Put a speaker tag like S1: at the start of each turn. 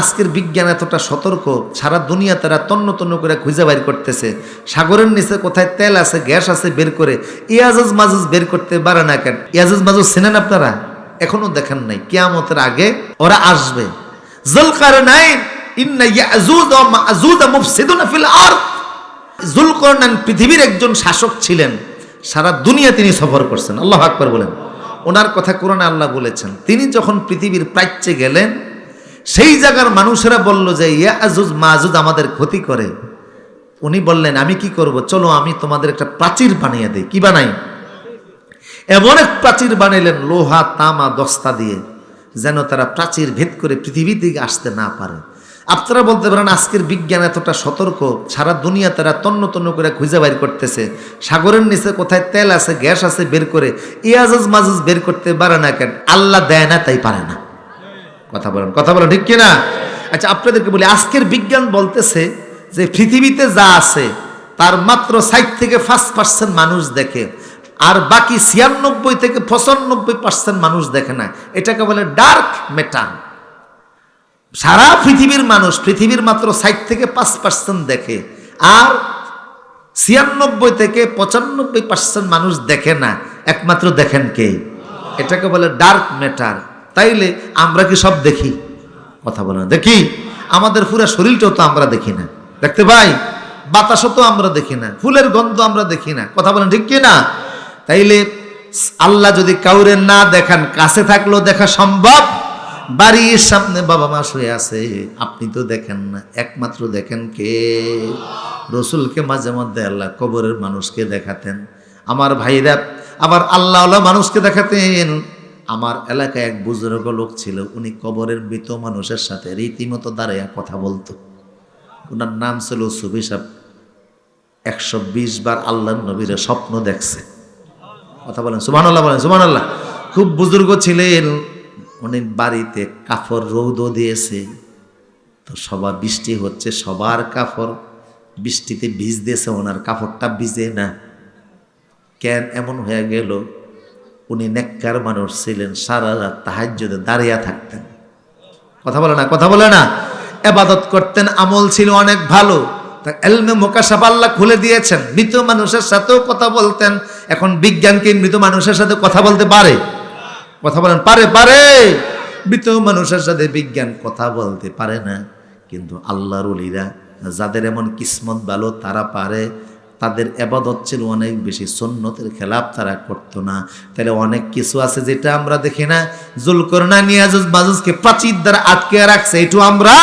S1: আজকের বিজ্ঞান এতটা সতর্ক, সারা দুনিয়া তারা তন্ন তন্ন করে খুঁজে বাইর করতেছে। সাগরের নিচে কোথায় তেল আছে, গ্যাস আছে বের করে, ইয়াজুজ মাজুজ বের করতে পারে না কেন? ইয়াজুজ মাজুজ চেনেন আপনারা? এখনও দেখেন নাই, কেয়ামতের আগে ওরা আসবে। জলকার নাই পৃথিবীর একজন শাসক ছিলেন। সারা দুনিয়া তিনি সফর করছেন। আল্লাহ আকবর বলেন। ওনার কথা কোরআনে আল্লাহ বলেছেন, তিনি যখন পৃথিবীর প্রাচ্যে গেলেন সেই জায়গার মানুষেরা বলল যে ইয়াজুজ মাজুজ আমাদের ক্ষতি করে। উনি বললেন, আমি কি করব? চলো, আমি তোমাদের একটা প্রাচীর বানিয়ে দিই। কি বানাই? এমন এক প্রাচীর বানাইলেন, লোহা, তামা, দস্তা দিয়ে, যেন তারা প্রাচীর ভেদ করে পৃথিবীর দিকে আসতে না পারে। আপনারা বলতে পারেন, আজকের বিজ্ঞান এতটা সতর্ক, সারা দুনিয়া তারা তন্ন তন্ন করে খুঁজে বাইর করতেছে। সাগরের নিচে কোথায় তেল আছে, গ্যাস আছে, বের করে ইয়াজুজ মাজুজ বের করতে পারে না কেন? আল্লাহ দেয় না, তাই পারে না। কথা বলেন কথা বলেন, ঠিক কিনা? আচ্ছা আপনাদেরকে বলি, আজকের বিজ্ঞান বলতেছে যে পৃথিবীতে যা আছে, তার মাত্র সাইট থেকে পাঁচ পার্সেন্ট মানুষ দেখে, আর বাকি ছিয়ানব্বই থেকে পঁচানব্বই পার্সেন্ট মানুষ দেখে না। এটাকে বলে ডার্ক মেটার সারা পৃথিবীর মানুষ, পৃথিবীর মাত্র সাইট থেকে পাঁচ পার্সেন্ট দেখে, আর ছিয়ানব্বই থেকে পঁচানব্বই পার্সেন্ট মানুষ দেখে না। একমাত্র দেখেন কে? এটাকে বলে ডার্ক ম্যাটার। তাইলে আমরা কি সব দেখি? কথা বলে দেখি? আমাদের পুরো শরীরটাও তো আমরা দেখি না। দেখতে পাই? বাতাসও তো আমরা দেখি না। ফুলের গন্ধ আমরা দেখি না। কথা বলেন ঠিক কি না তাইলে আল্লাহ যদি কাউরে না দেখান, কাছে থাকলেও দেখা সম্ভব? বাড়ির সামনে বাবা মা শুয়ে আছে। আপনি তো দেখেন না। একমাত্র দেখেন কে? রসুলকে মাঝে মধ্যে আল্লাহ কবরের মানুষকে দেখাতেন। আমার ভাইরা আবার আল্লাহ মানুষকে দেখাতেন। আমার এলাকায় এক বুজুর্গ লোক ছিল, উনি কবরের মৃত মানুষের সাথে রীতিমতো দাঁড়াইয়া কথা বলতো। ওনার নাম ছিল সুবি সাহ একশো বিশ বার আল্লাহ নবীর স্বপ্ন দেখছে। কথা বলেন সুমান আল্লাহ বলেন সুমান আল্লাহ খুব বুজুর্গ ছিলেন, উনি বাড়িতে কাফর রৌদ দিয়েছে। তো সবার বৃষ্টি হচ্ছে, সবার কাফর বৃষ্টিতে ভিজ দিয়েছে, ওনার কাপড়টা ভিজে না। কেন এমন হয়ে গেল? উনি নেককার মানুষ ছিলেন, সারা রাত তাহাজ্যদে দাঁড়িয়ে থাকতেন। কথা বলে না, কথা বলে না। এবাদত করতেন, আমল ছিল অনেক ভালো। তা এলমে মোকাশাফ আল্লাহ খুলে দিয়েছেন, মৃত মানুষের সাথেও কথা বলতেন। এখন বিজ্ঞান কি মৃত মানুষের সাথে কথা বলতে পারে? কথা বলেন, পারে পারে। মৃত মানুষের সাথে বিজ্ঞান কথা বলতে পারে না। কিন্তু আল্লাহর উলিরা যাদের এমন কিসমত ভালো, তারা পারে। তাদের এবাদত ছিল অনেক বেশি সন্ন্যতের খেলাপ তারা করতো না। তাহলে অনেক কিছু আছে যেটা আমরা দেখি না। জুলকরনা নিয়াজুজ বাজুজকে প্রাচীর দ্বারা আটকে রাখছে, এটু আমরা